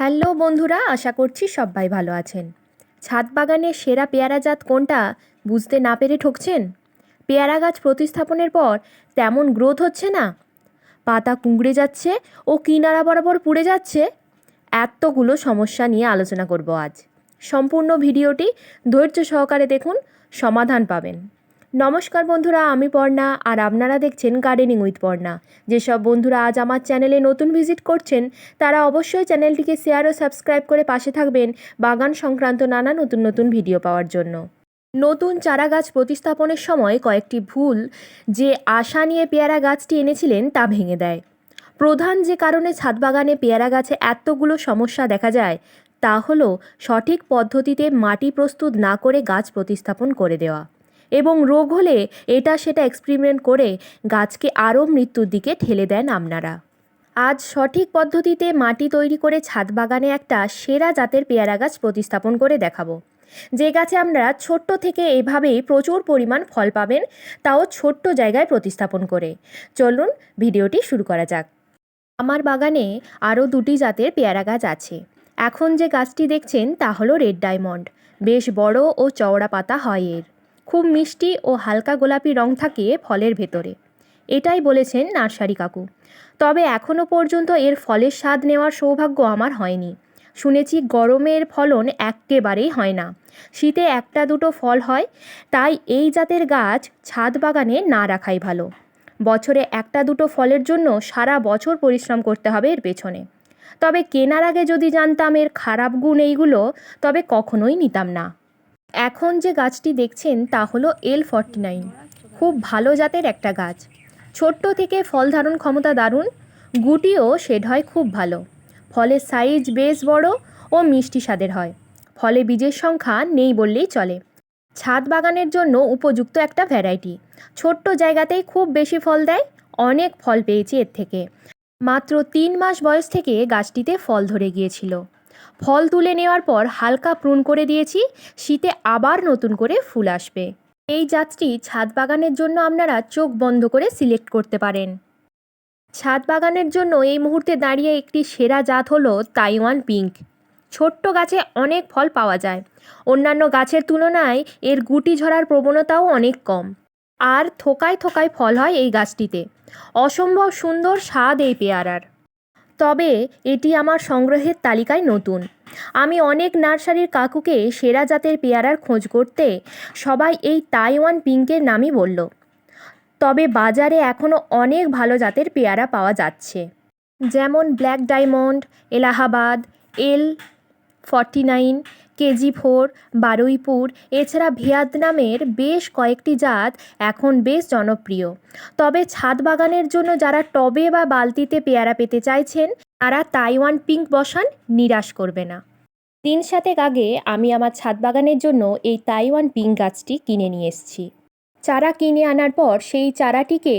Hello বন্ধুরা, আশা করছি সবাই ভালো আছেন। ছাদ বাগানের সেরা পেয়ারা জাত কোনটা বুঝতে না পেরে ঠকছেন? পেয়ারা গাছ প্রতিস্থাপনের পর তেমন গ্রোথ হচ্ছে না? পাতা কুঁকড়ে যাচ্ছে ও কিনারা বরাবর পুড়ে যাচ্ছে? এতগুলো সমস্যা নিয়ে আলোচনা করব আজ। সম্পূর্ণ ভিডিওটি ধৈর্য সহকারে দেখুন, সমাধান পাবেন। নমস্কার বন্ধুরা, আমি পর্ণা আর আপনারা দেখছেন গার্ডেনিং উইথ পর্ণা। যেসব বন্ধুরা আজ আমার চ্যানেলে নতুন ভিজিট করছেন, তারা অবশ্যই চ্যানেলটিকে শেয়ার ও সাবস্ক্রাইব করে পাশে থাকবেন বাগান সংক্রান্ত নানা নতুন নতুন ভিডিও পাওয়ার জন্য। নতুন চারা গাছ প্রতিস্থাপনের সময় কয়েকটি ভুল যে আশা নিয়ে পেয়ারা গাছটি এনেছিলেন তা ভেঙে দেয়। প্রধান যে কারণে ছাদ বাগানে পেয়ারা গাছে এতগুলো সমস্যা দেখা যায়, তা হলো সঠিক পদ্ধতিতে মাটি প্রস্তুত না করে গাছ প্রতিস্থাপন করে দেওয়া। এবং রোগ হলে এটা সেটা এক্সপেরিমেন্ট করে গাছকে আরও মৃত্যুর দিকে ঠেলে দেন আপনারা। আজ সঠিক পদ্ধতিতে মাটি তৈরি করে ছাদ বাগানে একটা সেরা জাতের পেয়ারা গাছ প্রতিস্থাপন করে দেখাবো। যে গাছে আমরা ছোট্ট থেকে এভাবেই প্রচুর পরিমাণ ফল পাবেন, তাও ছোট্ট জায়গায় প্রতিস্থাপন করে। চলুন ভিডিওটি শুরু করা যাক। আমার বাগানে আরও দুটি জাতের পেয়ারা গাছ আছে। এখন যে গাছটি দেখছেন তা হলো রেড ডায়মন্ড। বেশ বড় ও চওড়া পাতা হয় এর। খুব মিষ্টি ও হালকা গোলাপি রং থাকে ফলের ভেতরে। এটাই বলেছেন নার্সারি কাকু। তবে এখনও পর্যন্ত এর ফলের স্বাদ নেওয়ার সৌভাগ্য আমার হয়নি। শুনেছি গরমের ফলন একেবারেই হয় না। শীতে একটা দুটো ফল হয়, তাই এই জাতের গাছ ছাদ বাগানে না রাখাই ভালো। বছরে একটা দুটো ফলের জন্য সারা বছর পরিশ্রম করতে হবে এর পেছনে। তবে কেনার আগে যদি জানতাম এর খারাপ গুণ এইগুলো, তবে কখনোই নিতাম না। এখন যে গাছটি দেখছেন তা হলো এল ফর্টি নাইন খুব ভালো জাতের একটা গাছ। ছোট্ট থেকে ফল ধারণ ক্ষমতা দারুণ। গুটিও শেড হয় খুব ভালো। ফলের সাইজ বেশ বড় ও মিষ্টি স্বাদের হয়। ফলে বীজের সংখ্যা নেই বললেই চলে। ছাদ বাগানের জন্য উপযুক্ত একটা ভ্যারাইটি ছোট্ট জায়গাতেই খুব বেশি ফল দেয়। অনেক ফল পেয়েছি এর থেকে। মাত্র তিন মাস বয়স থেকে গাছটিতে ফল ধরে গিয়েছিল। ফল তুলে নেওয়ার পর হালকা প্রুন করে দিয়েছি, শীতে আবার নতুন করে ফুল আসবে। এই জাতটি ছাদ বাগানের জন্য আপনারা চোখ বন্ধ করে সিলেক্ট করতে পারেন। ছাদ বাগানের জন্য এই মুহূর্তে দাঁড়িয়ে একটি সেরা জাত হলো তাইওয়ান পিঙ্ক। ছোট্ট গাছে অনেক ফল পাওয়া যায়। অন্যান্য গাছের তুলনায় এর গুটি ঝরার প্রবণতাও অনেক কম। আর থোকায় থোকায় ফল হয় এই গাছটিতে। অসম্ভব সুন্দর স্বাদ এই পেয়ারার। তবে এটি আমার সংগ্রহের তালিকায় নতুন। আমি অনেক নার্সারির কাকুকে সেরা জাতের পেয়ারার খোঁজ করতে সবাই এই তাইওয়ান পিঙ্কের নামই বলল। তবে বাজারে এখনও অনেক ভালো জাতের পেয়ারা পাওয়া যাচ্ছে। যেমন black diamond, Allahabad, L forty nine KG four Baruipur, এছাড়া ভিয়েতনামের বেশ কয়েকটি জাত এখন বেশ জনপ্রিয়। তবে ছাদ বাগানের জন্য যারা টবে বা বালতিতে পেয়ারা পেতে চাইছেন, তারা তাইওয়ান পিঙ্ক বসান নিরাশ করবে না। দিন সাতেক আগে আমি আমার ছাদ বাগানের জন্য এই তাইওয়ান পিঙ্ক গাছটি কিনে নিয়ে এসেছি। চারা কিনে আনার পর সেই চারাটিকে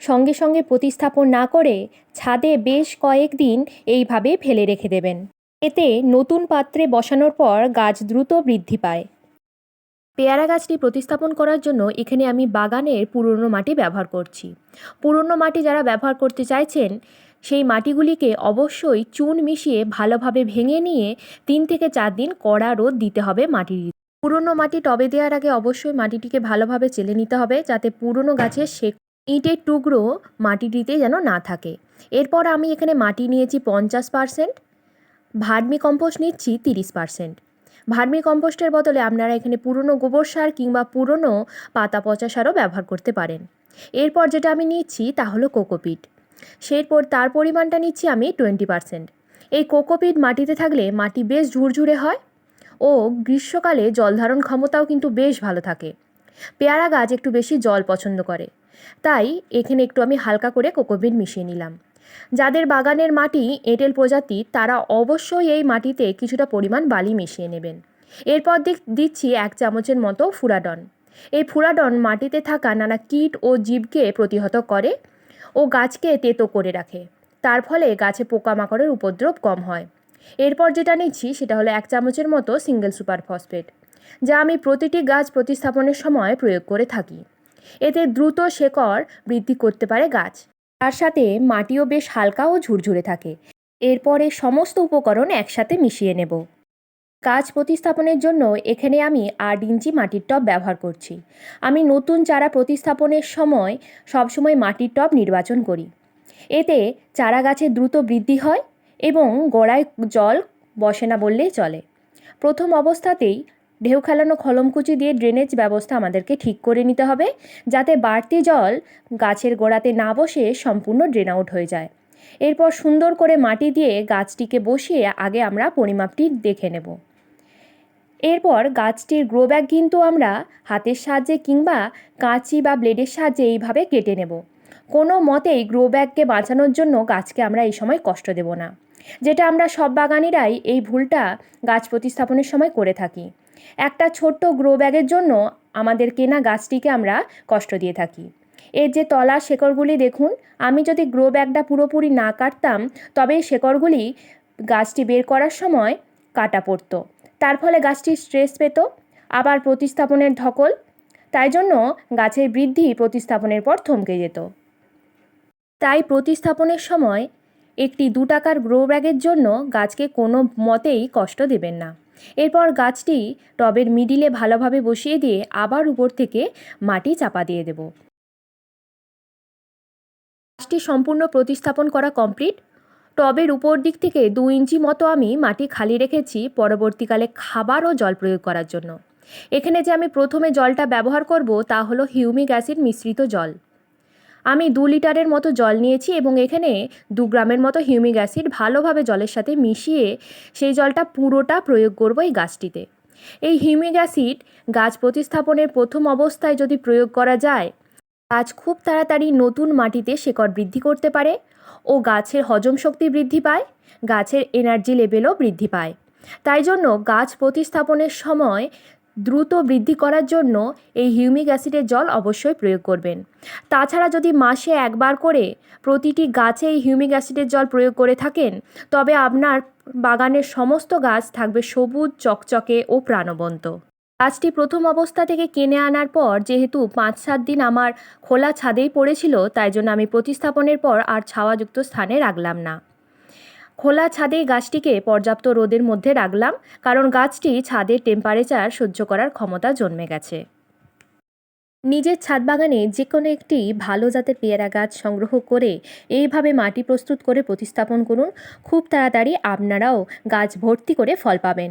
সঙ্গে সঙ্গে প্রতিস্থাপন না করে ছাদে বেশ কয়েকদিন এইভাবে ফেলে রেখে দেবেন। এতে নতুন পাত্রে বসানোর পর গাছ দ্রুত বৃদ্ধি পায়। পেয়ারা গাছটি প্রতিস্থাপন করার জন্য এখানে আমি বাগানের পুরনো মাটি ব্যবহার করছি। পুরনো মাটি যারা ব্যবহার করতে চাইছেন, সেই মাটিগুলিকে অবশ্যই চুন মিশিয়ে ভালোভাবে ভেঙে নিয়ে তিন থেকে চার দিন কড়া রোদ দিতে হবে মাটির পুরনো মাটি টবে দেওয়ার আগে অবশ্যই মাটিটিকে ভালোভাবে চেলে নিতে হবে যাতে পুরনো গাছের সে ইটের টুকরো মাটিটিতে যেন না থাকে। এরপর আমি এখানে মাটি নিয়েছি পঞ্চাশ পারসেন্ট। ভার্মি কম্পোস্ট নিচ্ছি তিরিশ পারসেন্ট। ভার্মি কম্পোস্টের বদলে আপনারা এখানে পুরনো গোবর সার কিংবা পুরনো পাতা পচা সারও ব্যবহার করতে পারেন। এরপর যেটা আমি নিচ্ছি তা হলো কোকোপিট। সেরপর তার পরিমাণটা নিচ্ছি আমি টোয়েন্টি পারসেন্ট। এই কোকোপিট মাটিতে থাকলে মাটি বেশ ঝুরঝুরে হয় ও গ্রীষ্মকালে জল ধারণ ক্ষমতাও কিন্তু বেশ ভালো থাকে। পেয়ারা গাছ একটু বেশি জল পছন্দ করে। তাই এখানে একটু আমি হালকা করে কোকোপিট মিশিয়ে নিলাম। যাদের বাগানের মাটি এঁটেল প্রজাতি, তারা অবশ্যই এই মাটিতে কিছুটা পরিমাণ বালি মিশিয়ে নেবেন। এরপর দিচ্ছি এক চামচের মতো ফুরাডন। এই ফুরাডন মাটিতে থাকা নানা কীট ও জীবকে প্রতিহত করে ও গাছকে তেতো করে রাখে। তার ফলে গাছে পোকামাকড়ের উপদ্রব কম হয়। এরপর যেটা নিচ্ছি, সেটা হলো এক চামচের মতো সিঙ্গেল সুপার ফসফেট যা আমি প্রতিটি গাছ প্রতিস্থাপনের সময় প্রয়োগ করে থাকি। এতে দ্রুত শেকড় বৃদ্ধি করতে পারে গাছ। তার সাথে মাটিও বেশ হালকা ও ঝুরঝুরে থাকে। এরপরে সমস্ত উপকরণ একসাথে মিশিয়ে নেব। গাছ প্রতিস্থাপনের জন্য এখানে আমি আট ইঞ্চি মাটির টব ব্যবহার করছি। আমি নতুন চারা প্রতিস্থাপনের সময় সবসময় মাটির টব নির্বাচন করি। এতে চারা গাছের দ্রুত বৃদ্ধি হয় এবং গোড়ায় জল বসে না বললেই চলে। প্রথম অবস্থাতেই ঢেউ খেলানো খলমকুচি দিয়ে ড্রেনেজ ব্যবস্থা আমাদেরকে ঠিক করে নিতে হবে, যাতে বাড়তি জল গাছের গোড়াতে না বসে সম্পূর্ণ ড্রেন আউট হয়ে যায়। এরপর সুন্দর করে মাটি দিয়ে গাছটিকে বসিয়ে আগে আমরা পরিমাপটি দেখে নেব। এরপর গাছটির গ্রো ব্যাগ কিন্তু আমরা হাতের সাহায্যে কিংবা কাঁচি বা ব্লেডের সাহায্যে এইভাবে কেটে নেব। কোনো মতেই গ্রো ব্যাগকে বাঁচানোর জন্য গাছকে আমরা এই সময় কষ্ট দেব না। যেটা আমরা সব বাগানিরাই এই ভুলটা গাছ প্রতিস্থাপনের সময় করে থাকি। একটা ছোট্ট গ্রো ব্যাগের জন্য আমাদের কেনা গাছটিকে আমরা কষ্ট দিয়ে থাকি। এর যে তলার শেকড়গুলি দেখুন, আমি যদি গ্রো ব্যাগটা পুরোপুরি না কাটতাম, তবে শেকড়গুলি গাছটি বের করার সময় কাটা পড়তো। তার ফলে গাছটি স্ট্রেস পেত, আবার প্রতিস্থাপনের ধকল, তাই জন্য গাছের বৃদ্ধি প্রতিস্থাপনের পর থমকে যেত। তাই প্রতিস্থাপনের সময় একটি দু টাকার গ্রো ব্যাগের জন্য গাছকে কোনো মতেই কষ্ট দেবেন না। এরপর গাছটি টবের মিডিলে ভালোভাবে বসিয়ে দিয়ে আবার উপর থেকে মাটি চাপা দিয়ে দেব। গাছটি সম্পূর্ণ প্রতিস্থাপন করা কমপ্লিট। টবের উপর দিক থেকে দু ইঞ্চি মতো আমি মাটি খালি রেখেছি পরবর্তীকালে খাবার ও জল প্রয়োগ করার জন্য। এখানে যে আমি প্রথমে জলটা ব্যবহার করব তা হলো হিউমিক অ্যাসিড মিশ্রিত জল। আমি দু লিটারের মতো জল নিয়েছি এবং এখানে দু গ্রামের মতো হিউমিক অ্যাসিড ভালোভাবে জলের সাথে মিশিয়ে সেই জলটা পুরোটা প্রয়োগ করব এই গাছটিতে। এই হিউমিক অ্যাসিড গাছ প্রতিস্থাপনের প্রথম অবস্থায় যদি প্রয়োগ করা যায়, গাছ খুব তাড়াতাড়ি নতুন মাটিতে শেকড় বৃদ্ধি করতে পারে ও গাছের হজম শক্তি বৃদ্ধি পায়, গাছের এনার্জি লেভেলও বৃদ্ধি পায়। তাই জন্য গাছ প্রতিস্থাপনের সময় দ্রুত বৃদ্ধি করার জন্য এই হিউমিক অ্যাসিডের জল অবশ্যই প্রয়োগ করবেন। তাছাড়া যদি মাসে একবার করে প্রতিটি গাছে এই হিউমিক অ্যাসিডের জল প্রয়োগ করে থাকেন, তবে আপনার বাগানের সমস্ত গাছ থাকবে সবুজ, চকচকে ও প্রাণবন্ত। গাছটি প্রথম অবস্থা থেকে কিনে আনার পর যেহেতু পাঁচ সাত দিন আমার খোলা ছাদেই পড়েছিল, তাই জন্য আমি প্রতিস্থাপনের পর আর ছাওয়াযুক্ত স্থানে রাখলাম না। খোলা ছাদে গাছটিকে পর্যাপ্ত রোদের মধ্যে রাখলাম, কারণ গাছটি ছাদের টেম্পারেচার সহ্য করার ক্ষমতা জন্মে গেছে। নিজের ছাদ বাগানে যে কোনো একটি ভালো জাতের পেয়ারা গাছ সংগ্রহ করে এইভাবে মাটি প্রস্তুত করে প্রতিস্থাপন করুন। খুব তাড়াতাড়ি আপনারাও গাছ ভর্তি করে ফল পাবেন।